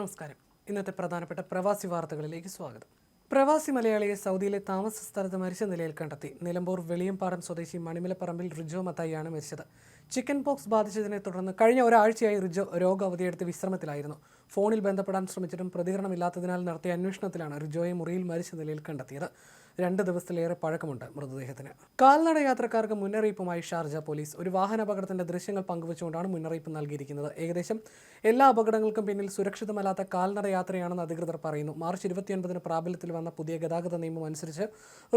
നമസ്കാരം. ഇന്നത്തെ പ്രധാനപ്പെട്ട പ്രവാസി വാർത്തകളിലേക്ക് സ്വാഗതം. പ്രവാസി മലയാളിയെ സൗദിയിലെ താമസ സ്ഥലത്ത് മരിച്ച നിലയിൽ കണ്ടെത്തി. നിലമ്പൂർ വെളിയമ്പാടം സ്വദേശി മണിമലപ്പറമ്പിൽ റിജോ മത്തായിയാണ് മരിച്ചത്. ചിക്കൻ പോക്സ് ബാധിച്ചതിനെ തുടർന്ന് കഴിഞ്ഞ ഒരാഴ്ചയായി റിജോ രോഗാവധിയെടുത്ത് വിശ്രമത്തിലായിരുന്നു. ഫോണിൽ ബന്ധപ്പെടാൻ ശ്രമിച്ചിട്ടും പ്രതികരണമില്ലാത്തതിനാൽ നടത്തിയ അന്വേഷണത്തിലാണ് റിജോയെ മുറിയിൽ മരിച്ച നിലയിൽ കണ്ടെത്തിയത്. രണ്ട് ദിവസത്തിലേറെ പഴക്കമുണ്ട് മൃതദേഹത്തിന്. കാൽനട യാത്രക്കാർക്ക് മുന്നറിയിപ്പുമായി ഷാർജ പോലീസ്. ഒരു വാഹനാപകടത്തിന്റെ ദൃശ്യങ്ങൾ പങ്കുവച്ചുകൊണ്ടാണ് മുന്നറിയിപ്പ് നൽകിയിരിക്കുന്നത്. ഏകദേശം എല്ലാ അപകടങ്ങൾക്കും പിന്നിൽ സുരക്ഷിതമല്ലാത്ത കാൽനട യാത്രയാണെന്ന് അധികൃതർ പറയുന്നു. മാർച്ച് ഇരുപത്തിയൊൻപതിന് പ്രാബല്യത്തിൽ വന്ന പുതിയ ഗതാഗത നിയമം അനുസരിച്ച്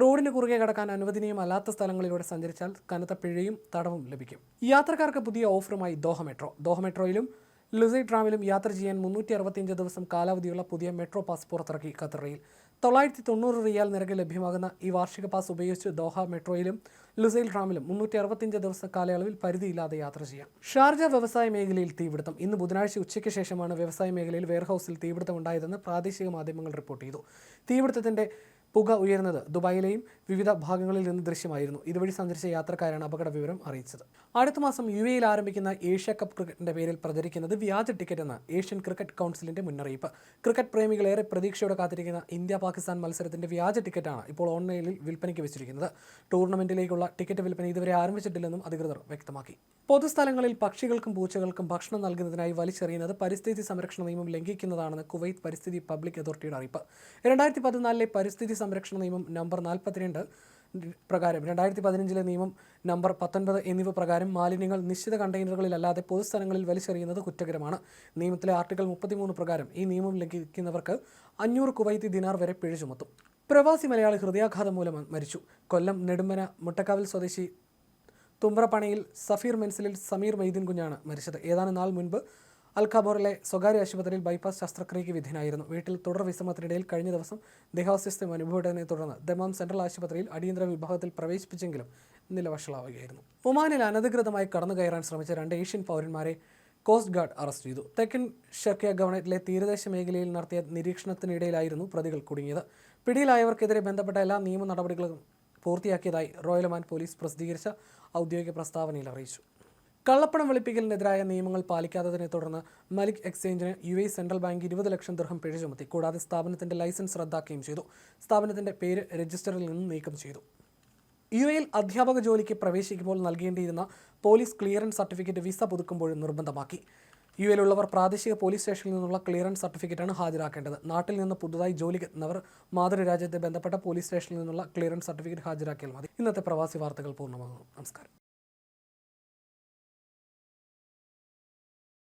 റോഡിന് കുറുകെ കടക്കാൻ അനുവദനീയമല്ലാത്ത സ്ഥലങ്ങളിലൂടെ സഞ്ചരിച്ചാൽ കനത്ത പിഴയും തടവും ലഭിക്കും. യാത്രക്കാർക്ക് പുതിയ ഓഫറുമായി ദോഹ മെട്രോ. ദോഹ മെട്രോയിലും ലുസൈ ട്രാമിലും യാത്ര ചെയ്യാൻ മുന്നൂറ്റി അറുപത്തിയഞ്ച് ദിവസം കാലാവധിയുള്ള പുതിയ മെട്രോ പാസ് പുറത്തിറക്കി ഖത്തറയിൽ തൊള്ളായിരത്തി തൊണ്ണൂറ് റിയാൽ നിരക്ക് ലഭ്യമാകുന്ന ഈ വാർഷിക പാസ് ഉപയോഗിച്ച് ദോഹ മെട്രോയിലും ലുസൈൽ ട്രാമിലും മുന്നൂറ്റി അറുപത്തിയഞ്ച് ദിവസ കാലയളവിൽ പരിധിയില്ലാതെ യാത്ര ചെയ്യാം. ഷാർജ വ്യവസായ മേഖലയിൽ തീപിടുത്തം. ഇന്ന് ബുധനാഴ്ച ഉച്ചയ്ക്ക് ശേഷമാണ് വ്യവസായ മേഖലയിൽ വെയർഹൌസിൽ തീപിടുത്തം ഉണ്ടായതെന്ന് പ്രാദേശിക മാധ്യമങ്ങൾ റിപ്പോർട്ട് ചെയ്തു. തീപിടുത്തത്തിന്റെ പുക ഉയർന്നത് ദുബായിലെയും വിവിധ ഭാഗങ്ങളിൽ നിന്ന് ദൃശ്യമായിരുന്നു. ഇതുവഴി സഞ്ചരിച്ച യാത്രക്കാരാണ് അപകട വിവരം അറിയിച്ചത്. അടുത്ത മാസം യു എയിൽ ആരംഭിക്കുന്ന ഏഷ്യ കപ്പ് ക്രിക്കറ്റിന്റെ പേരിൽ പ്രചരിക്കുന്നത് വ്യാജ ടിക്കറ്റ് എന്ന ഏഷ്യൻ ക്രിക്കറ്റ് കൗൺസിലിന്റെ മുന്നറിയിപ്പ്. ക്രിക്കറ്റ് പ്രേമികൾ ഏറെ പ്രതീക്ഷയോടെ കാത്തിരിക്കുന്ന ഇന്ത്യ പാകിസ്ഥാൻ മത്സരത്തിന്റെ വ്യാജ ടിക്കറ്റാണ് ഇപ്പോൾ ഓൺലൈനിൽ വിൽപ്പനയ്ക്ക് വെച്ചിരിക്കുന്നത്. ടൂർണമെന്റിലേക്കുള്ള ടിക്കറ്റ് വിൽപ്പന ഇതുവരെ ആരംഭിച്ചിട്ടില്ലെന്നും അധികൃതർ വ്യക്തമാക്കി. പൊതുസ്ഥലങ്ങളിൽ പക്ഷികൾക്കും പൂച്ചകൾക്കും ഭക്ഷണം നൽകുന്നതിനായി വലിച്ചെറിയുന്നത് പരിസ്ഥിതി സംരക്ഷണ നിയമം ലംഘിക്കുന്നതാണെന്ന് കുവൈത്ത് പരിസ്ഥിതി പബ്ലിക് അതോറിറ്റിയുടെ അറിയിപ്പ്. രണ്ടായിരത്തി പതിനാലിലെ പരിസ്ഥിതി സംരക്ഷണ നിയമം നമ്പർ നാൽപ്പത്തിരണ്ട് പ്രകാരം രണ്ടായിരത്തി പതിനഞ്ചിലെ നിയമം നമ്പർ പത്തൊൻപത് എന്നിവ പ്രകാരം മാലിന്യങ്ങൾ നിശ്ചിത കണ്ടെയ്നറുകളിലല്ലാതെ പൊതുസ്ഥലങ്ങളിൽ വലിച്ചെറിയുന്നത് കുറ്റകരമാണ്. നിയമത്തിലെ ആർട്ടിക്കിൾ മുപ്പത്തിമൂന്ന് പ്രകാരം ഈ നിയമം ലംഘിക്കുന്നവർക്ക് അഞ്ഞൂറ് കുവൈത്തി ദിനാർ വരെ പിഴ ചുമത്തും. പ്രവാസി മലയാളി ഹൃദയാഘാതം മൂലം മരിച്ചു. കൊല്ലം നെടുമ്പന മുട്ടക്കാവിൽ സ്വദേശി തുമ്പ്രപ്പണയിൽ സഫീർ മെൻസിലിൽ സമീർ മൈദീൻ കുഞ്ഞാണ് മരിച്ചത്. ഏതാനും നാൾ മുൻപ് അൽ ഖബോറിലെ സ്വകാര്യ ആശുപത്രിയിൽ ബൈപ്പാസ് ശസ്ത്രക്രിയയ്ക്ക് വിധേയനായിരുന്നു. വീട്ടിൽ തുടർ വിശ്രമത്തിനിടയിൽ കഴിഞ്ഞ ദിവസം ദേഹാസ്വസ്ഥ്യം അനുഭവപ്പെട്ടതിനെ തുടർന്ന് ദമാം സെൻട്രൽ ആശുപത്രിയിൽ അടിയന്തര വിഭാഗത്തിൽ പ്രവേശിപ്പിച്ചെങ്കിലും നില വഷളാവുകയായിരുന്നു ഒമാനിൽ അനധികൃതമായി കടന്നു കയറാൻ ശ്രമിച്ച രണ്ട് ഏഷ്യൻ പൗരന്മാരെ കോസ്റ്റ് ഗാർഡ് അറസ്റ്റ് ചെയ്തു. തെക്കൻ ഷർക്കിയ ഗവൺമെന്റിലെ തീരദേശ മേഖലയിൽ നടത്തിയ നിരീക്ഷണത്തിനിടയിലായിരുന്നു പ്രതികൾ കുടുങ്ങിയത്. പിടിയിലായവർക്കെതിരെ ബന്ധപ്പെട്ട എല്ലാ നിയമ നടപടികളും പൂർത്തിയാക്കിയതായി റോയൽ ഒമാൻ പോലീസ് പ്രസിദ്ധീകരിച്ച ഔദ്യോഗിക പ്രസ്താവനയിൽ അറിയിച്ചു. കള്ളപ്പണം വെളുപ്പിക്കലിനെതിരായ നിയമങ്ങൾ പാലിക്കാത്തതിനെ തുടർന്ന് മലിക് എക്സ്ചേഞ്ചിന് യു എ സെൻട്രൽ ബാങ്ക് ഇരുപത് ലക്ഷം ദൃഹം പിഴ ചുമത്തി കൂടാതെ സ്ഥാപനത്തിന്റെ ലൈസൻസ് റദ്ദാക്കുകയും ചെയ്തു. സ്ഥാപനത്തിന്റെ പേര് രജിസ്റ്ററിൽ നിന്ന് നീക്കം ചെയ്തു. യു എയിൽ അധ്യാപക ജോലിക്ക് പ്രവേശിക്കുമ്പോൾ നൽകേണ്ടിയിരുന്ന പോലീസ് ക്ലിയറൻസ് സർട്ടിഫിക്കറ്റ് വിസ പുതുക്കുമ്പോഴും നിർബന്ധമാക്കി. യു എയിലുള്ളവർ പ്രാദേശിക പോലീസ് സ്റ്റേഷനിൽ നിന്നുള്ള ക്ലിയറൻസ് സർട്ടിഫിക്കറ്റാണ് ഹാജരാക്കേണ്ടത്. നാട്ടിൽ നിന്ന് പുതുതായി ജോലിക്ക് എത്തുന്നവർ മാതൃരാജ്യത്തെ ബന്ധപ്പെട്ട പോലീസ് സ്റ്റേഷനിൽ നിന്നുള്ള ക്ലിയറൻസ് സർട്ടിഫിക്കറ്റ് ഹാജരാക്കിയാൽ മതി. ഇന്നത്തെ പ്രവാസി വാർത്തകൾ പൂർണമാകുന്നു. നമസ്കാരം.